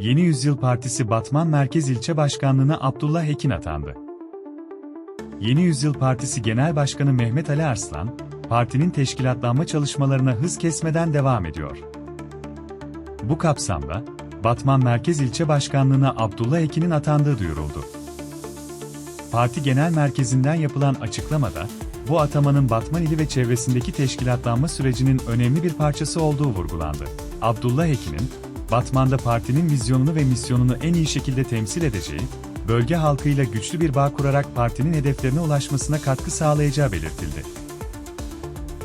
Yeni Yüzyıl Partisi Batman Merkez İlçe Başkanlığı'na Abdullah Ekin atandı. Yeni Yüzyıl Partisi Genel Başkanı Mehmet Ali Arslan, partinin teşkilatlanma çalışmalarına hız kesmeden devam ediyor. Bu kapsamda, Batman Merkez İlçe Başkanlığı'na Abdullah Ekin'in atandığı duyuruldu. Parti Genel Merkezi'nden yapılan açıklamada, bu atamanın Batman ili ve çevresindeki teşkilatlanma sürecinin önemli bir parçası olduğu vurgulandı. Abdullah Ekin'in, Batman'da partinin vizyonunu ve misyonunu en iyi şekilde temsil edeceği, bölge halkıyla güçlü bir bağ kurarak partinin hedeflerine ulaşmasına katkı sağlayacağı belirtildi.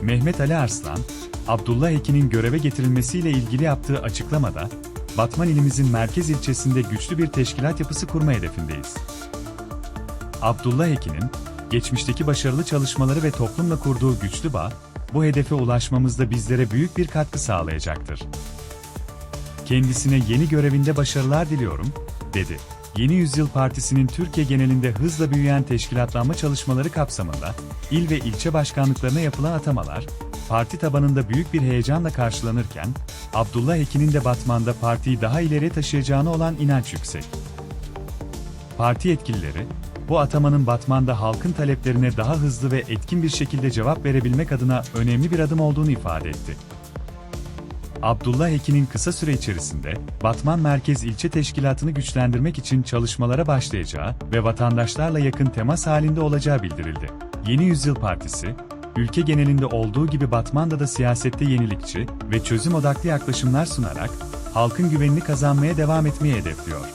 Mehmet Ali Arslan, Abdullah Ekin'in göreve getirilmesiyle ilgili yaptığı açıklamada, Batman ilimizin merkez ilçesinde güçlü bir teşkilat yapısı kurma hedefindeyiz. Abdullah Ekin'in, geçmişteki başarılı çalışmaları ve toplumla kurduğu güçlü bağ, bu hedefe ulaşmamızda bizlere büyük bir katkı sağlayacaktır. Kendisine yeni görevinde başarılar diliyorum, dedi. Yeni Yüzyıl Partisi'nin Türkiye genelinde hızla büyüyen teşkilatlanma çalışmaları kapsamında, il ve ilçe başkanlıklarına yapılan atamalar, parti tabanında büyük bir heyecanla karşılanırken, Abdullah Ekin'in de Batman'da partiyi daha ileriye taşıyacağına olan inanç yüksek. Parti yetkilileri, bu atamanın Batman'da halkın taleplerine daha hızlı ve etkin bir şekilde cevap verebilmek adına önemli bir adım olduğunu ifade etti. Abdullah Ekin'in kısa süre içerisinde Batman Merkez İlçe Teşkilatı'nı güçlendirmek için çalışmalara başlayacağı ve vatandaşlarla yakın temas halinde olacağı bildirildi. Yeni Yüzyıl Partisi, ülke genelinde olduğu gibi Batman'da da siyasette yenilikçi ve çözüm odaklı yaklaşımlar sunarak halkın güvenini kazanmaya devam etmeyi hedefliyor.